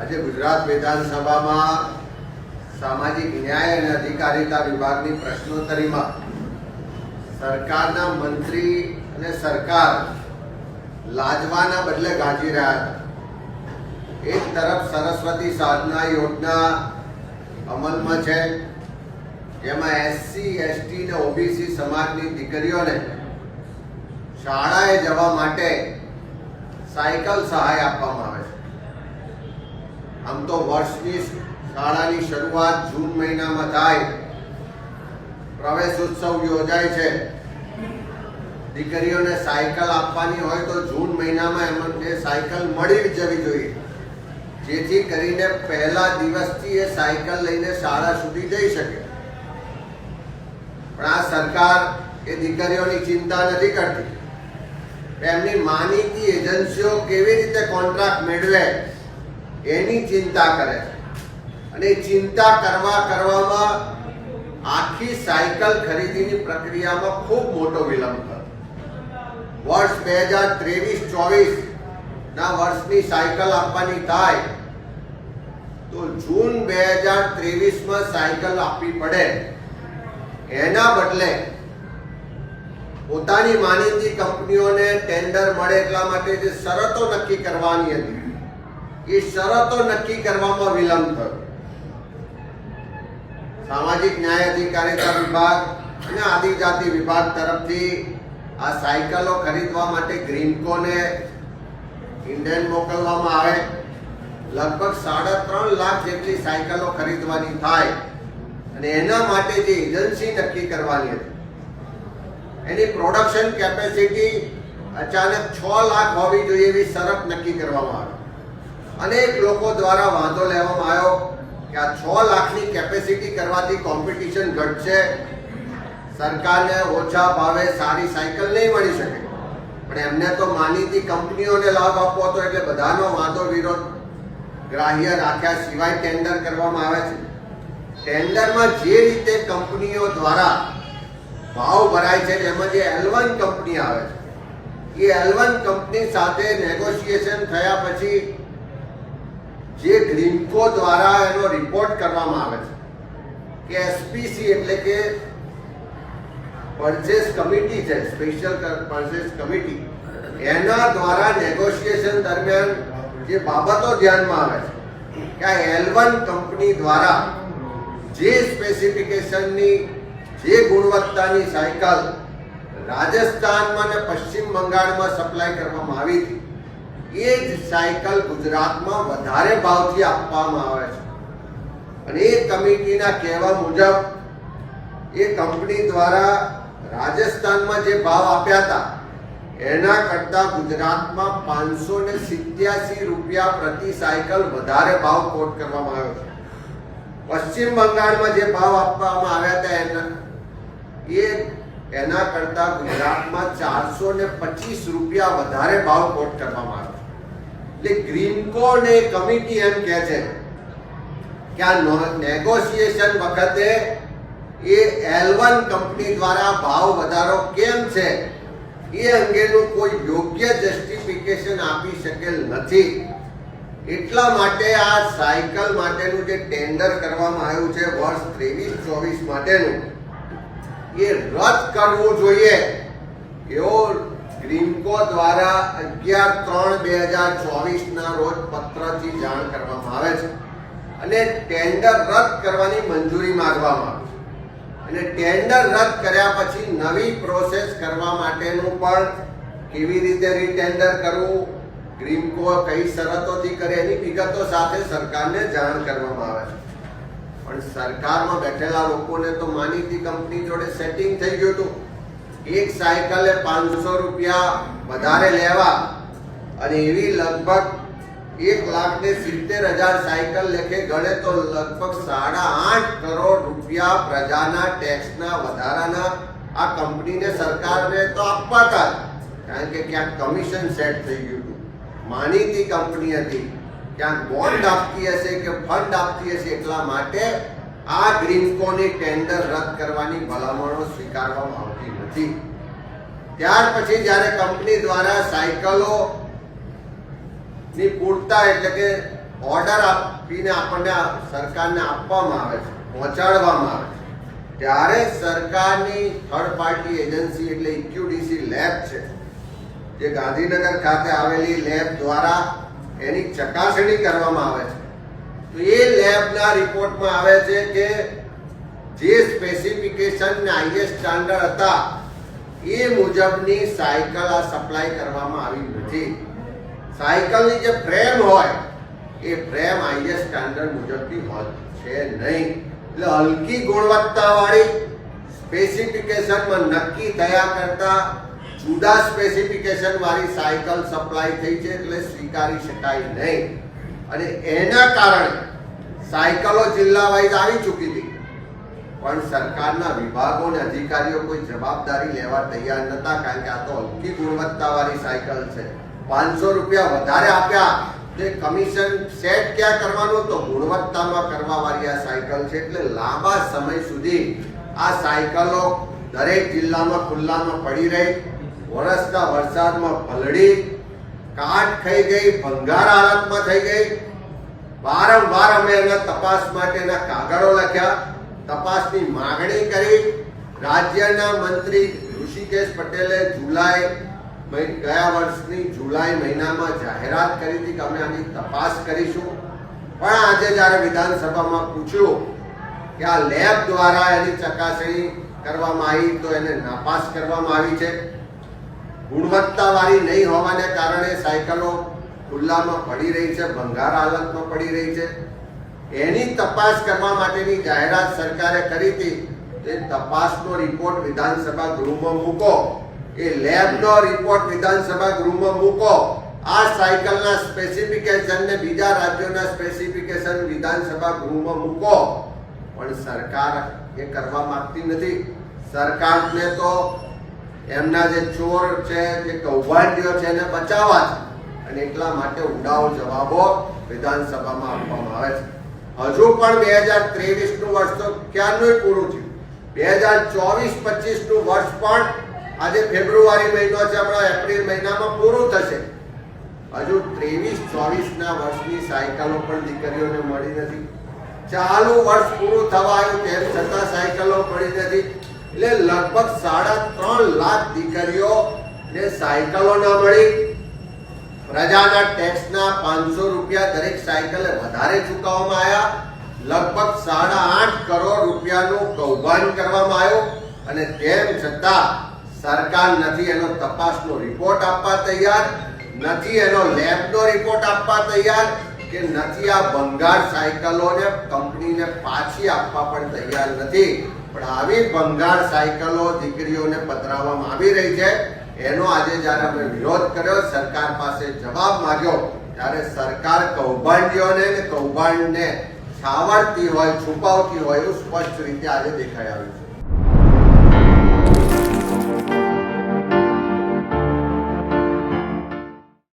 આજે ગુજરાત વિધાનસભામાં સામાજિક ન્યાય અને અધિકારીતા વિભાગની પ્રશ્નોત્તરીમાં સરકારના મંત્રી અને સરકાર લાજવાના બદલે ગાજી રહ્યા હતા. એક તરફ સરસ્વતી સાધના યોજના અમલમાં છે, જેમાં એસસી, એસટી ને ઓબીસી સમાજની દીકરીઓને શાળાએ જવા માટે સાયકલ સહાય આપવામાં આમ તો વર્ષની શાળાની શરૂઆત જૂન મહિનામાં થાય. પ્રવેશ ઉત્સવ યોજાય છે. દીકરીઓને સાયકલ આપવાની હોય તો જૂન મહિનામાં એમને સાયકલ મળી જવી જોઈએ. જેથી કરીને પહેલા દિવસથી એ સાયકલ લઈને શાળા સુધી જઈ શકે. પણ આ સરકાર એ દીકરીઓની ચિંતા નથી કરતી. એમની માનીતી એજન્સીઓ કેવી રીતે કોન્ટ્રાક્ટ મેળવે? એની ચિંતા કરે છે. અને ચિંતા કરવા કરવામાં આખી સાયકલ ખરીદીની પ્રક્રિયામાં ખૂબ મોટો વિલંબ થયો. વર્ષ બે હજાર ત્રેવીસ, ચોવીસ ના વર્ષની સાયકલ આપવાની થાય તો જૂન બે હજાર ત્રેવીસમાં સાયકલ આપવી પડે. એના બદલે પોતાની માનીતી કંપનીઓને ટેન્ડર મળે એટલા માટે જે શરતો નક્કી કરવાની હતી એ શરતો નક્કી કરવામાં વિલંબ થયો. સામાજિક ન્યાય અધિકારીતા વિભાગ અને આદિજાતિ વિભાગ તરફથી આ સાયકલો ખરીદવા માટે ગ્રીનકોને ઇન્ડિયન મોકલવામાં આવે. લગભગ સાડા ત્રણ લાખ જેટલી સાયકલો ખરીદવાની થાય અને એના માટે જે એજન્સી નક્કી કરવાની હતી, એની પ્રોડક્શન કેપેસિટી અચાનક છ લાખ હોવી જોઈએ એવી શરત નક્કી કરવામાં આવી. અનેક લોકો દ્વારા વાંધો લેવામાં આવ્યો કે આ છ લાખની કેપેસિટી કરવાથી કોમ્પિટિશન ઘટશે. સરકારને ઓછા ભાવે સારી સાયકલ નહીં મળી શકે. પણ એમને તો માનીતી કંપનીઓને લાભ આપવો હતો એટલે બધાનો વાંધો વિરોધ ગ્રાહ્ય રાખ્યા સિવાય ટેન્ડર કરવામાં આવે છે. ટેન્ડરમાં જે રીતે કંપનીઓ દ્વારા ભાવ ભરાય છે એમાં જે એલવન કંપની આવે છે, એ એલવન કંપની સાથે નેગોશિએશન થયા પછી જે ગ્રીનકો દ્વારા એનો રિપોર્ટ કરવામાં આવે છે. કે એસપીસી એટલે કે પરચેસ કમિટી છે સ્પેશિયલ પરચેસ કમિટી, એના દ્વારા નેગોશિએશન દરમિયાન જે બાબતો ધ્યાનમાં આવે છે, કે આ એલવન કંપની દ્વારા જે સ્પેસિફિકેશનની જે ગુણવત્તાની સાયકલ રાજસ્થાનમાં અને પશ્ચિમ બંગાળમાં સપ્લાય કરવામાં આવી હતી એ જ સાયકલ ગુજરાતમાં વધારે ભાવથી આપવામાં આવે છે. અને એ કમિટીના કહેવા મુજબ, એ કંપની દ્વારા રાજસ્થાનમાં જે ભાવ આપ્યા હતા, એના કરતાં ગુજરાતમાં પાંચસો ને સિત્યાસી રૂપિયા પ્રતિ સાયકલ વધારે ભાવ કોટ કરવામાં આવ્યો છે. પશ્ચિમ બંગાળમાં જે ભાવ આપવામાં આવ્યા હતા એના, એ એના કરતાં ગુજરાતમાં ચારસો ને પચીસ રૂપિયા વધારે ભાવ કોટ કરવામાં આવ્યો એટલે ગ્રીનકો એ કમિટી એમ કહે છે કે આ નેગોશિએશન વખતે એ એલવન કંપની દ્વારા ભાવ વધારો કેમ છે? એ અંગેનું કોઈ યોગ્ય જસ્ટિફિકેશન આપી શકેલ નથી. એટલા માટે આ સાયકલ માટેનું જે ટેન્ડર કરવામાં આવ્યું છે, વર્ષ ત્રેવીસ ચોવીસ માટેનું, એ રદ કરવું જોઈએ. એવો ગ્રીનકો દ્વારા અગિયાર ત્રણ બે હજાર ચોવીસના રોજ પત્રથી જાણ કરવામાં આવે છે અને ટેન્ડર રદ કરવાની મંજૂરી માંગવામાં આવે છે. અને ટેન્ડર રદ કર્યા પછી નવી પ્રોસેસ કરવા માટેનું પણ કેવી રીતે રીટેન્ડર કરવું ગ્રીમકો કઈ શરતોથી કરે એની વિગતો સાથે સરકારને જાણ કરવામાં આવે છે. પણ સરકારમાં બેઠેલા લોકોને તો માનીતી કંપની જોડે સેટિંગ થઈ ગયું હતું. એક સાયકલે પાંચસો રૂપિયા વધારે લેવા અને એવી લગભગ એક લાખ ને સિત્તેર હજાર સાયકલ લેખે ગણે તો લગભગ સાડા આઠ કરોડ રૂપિયા પ્રજાના ટેક્સના વધારાના આ કંપનીને સરકારને તો આપવા હતા કારણ કે ક્યાંક કમિશન સેટ થઈ ગયું હતું. માનીતી કંપની હતી. ક્યાંક બોન્ડ આપતી હશે કે ફંડ આપતી હશે એટલા માટે આ ગ્રીનકોની ટેન્ડર રદ કરવાની ભલામણો સ્વીકારવામાં આવતી નથી. ત્યાર પછી જ્યારે કંપની દ્વારા સાયકલો ની પૂરતા એટલે કે ઓર્ડર આપીને આપણને સરકારને આપવામાં આવે છે, પહોંચાડવામાં આવે છે, ત્યારે સરકારની થર્ડ પાર્ટી એજન્સી એટલે ઇક્યુડીસી લેબ છે, જે ગાંધીનગર ખાતે આવેલી લેબ દ્વારા એની ચકાસણી કરવામાં આવે છે. એ લેબના રિપોર્ટમાં આવે છે કે જે સ્પેસિફિકેશન આઈએસ સ્ટાન્ડર્ડ હતા, એ મુજબની સાયકલ આ સપ્લાય કરવામાં આવી નથી. સાયકલની જે ફ્રેમ હોય, એ ફ્રેમ હાઈએસ્ટ સ્ટાન્ડર્ડ મુજબની હોય છે નહીં. એટલે હલકી ગુણવત્તાવાળી સ્પેસિફિકેશનમાં નક્કી થયા કરતા જુદા સ્પેસિફિકેશન વાળી સાયકલ સપ્લાય થઈ છે એટલે સ્વીકારી શકાય નહીં. અને એના કારણે સાયકલો જિલ્લા વાઇઝ આવી ચૂકી હતી. પણ સરકારના વિભાગો અને અધિકારીઓ કોઈ જવાબદારી લેવા તૈયાર નતા કારણ કે આ તો હલકી ગુણવત્તાવાળી સાયકલ છે. પાંચસો રૂપિયા વધારે આપ્યા. તે કમિશન સેટ ક્યાં કરવાનું? તો ગુણવત્તામાં કરવાવાળી આ સાયકલ છે. એટલે લાંબા સમય સુધી આ સાયકલો દરેક જિલ્લામાં, ખુલ્લામાં પડી રહી. વરસતા વરસાદમાં પલળી કાટ ખાઈ ગઈ, ભંગાર હાલતમાં થઈ ગઈ. વારંવાર અમે એના તપાસ માટેના કાગળો લખ્યા, તપાસની માગણી કરી. રાજ્યના મંત્રી ઋષિકેશ પટેલે જુલાઈ ગયા વર્ષની જુલાઈ મહિનામાં જાહેરાત કરી હતી કે અમે આની તપાસ કરીશું. પણ આજે જ્યારે વિધાનસભામાં પૂછ્યું કે આ લેબ દ્વારા એની ચકાસણી કરવામાં આવી તો એને નાપાસ કરવામાં આવી છે. ગુણવત્તાવાળી નહીં હોવાને કારણે સાયકલો ખુલ્લામાં પડી રહી છે, ભંગાર હાલતમાં પડી રહી છે. એની તપાસ કરવા માટેની જાહેરાત સરકારે કરી હતી. એ તપાસનો રિપોર્ટ વિધાનસભા ગૃહમાં મૂકો. એ લેબનો રિપોર્ટ વિધાનસભા ગૃહમાં મૂકો. આ સાયકલના સ્પેસિફિકેશન ને બીજા રાજ્યોના સ્પેસિફિકેશન વિધાનસભા ગૃહમાં મૂકો. પણ સરકાર એ કરવા માંગતી નથી. સરકારને તો એમના જે ચોર છે, જે કૌભાંડીઓ છે, એને બચાવવા છે. અને એટલા માટે ઉડાવ જવાબો વિધાનસભામાં આપવામાં આવે છે. હજુ પણ બે હજાર ત્રેવીસનું વર્ષ તો ક્યારનું પૂરું થયું? બે હજાર ચોવીસ પચીસનું વર્ષ પણ આજે ફેબ્રુઆરી મહિનો છે, હમણાં એપ્રિલ મહિનામાં પૂરું થશે. હજુ ત્રેવીસ ચોવીસ ના વર્ષની સાયકલો પણ દીકરીઓને મળી નથી. ચાલુ વર્ષ પૂરું થવા આવ્યું તેમ છતાં સાયકલો મળી નથી. એટલે લગભગ સાડા ત્રણ લાખ દીકરીઓ ને સાયકલો ના મળી. પ્રજાના ટેક્સના પાંચસો રૂપિયા દરેક સાયકલે વધારે ચૂકવવામાં આવ્યા. લગભગ સાડા આઠ કરોડ રૂપિયાનું કૌભાંડ કરવામાં આવ્યું. અને તેમ છતાં સરકાર નથી એનો તપાસનો રિપોર્ટ આપવા તૈયાર, નથી એનો લેબનો રિપોર્ટ આપવા તૈયાર કે નથી આ ભંગાર સાયકલોને કંપનીને પાછી આપવા પણ તૈયાર નથી. પણ આવી ભંગાર સાયકલો દીકરીઓને પધરાવવામાં આવી રહી છે. એનો આજે જ્યારે અમે વિરોધ કર્યો, સરકાર પાસે જવાબ માંગ્યો, ત્યારે સરકાર કૌભાંડીઓને કૌભાંડને છાવરતી હોય, છુપાવતી હોય એવું સ્પષ્ટ રીતે આજે દેખાઈ આવ્યું છે.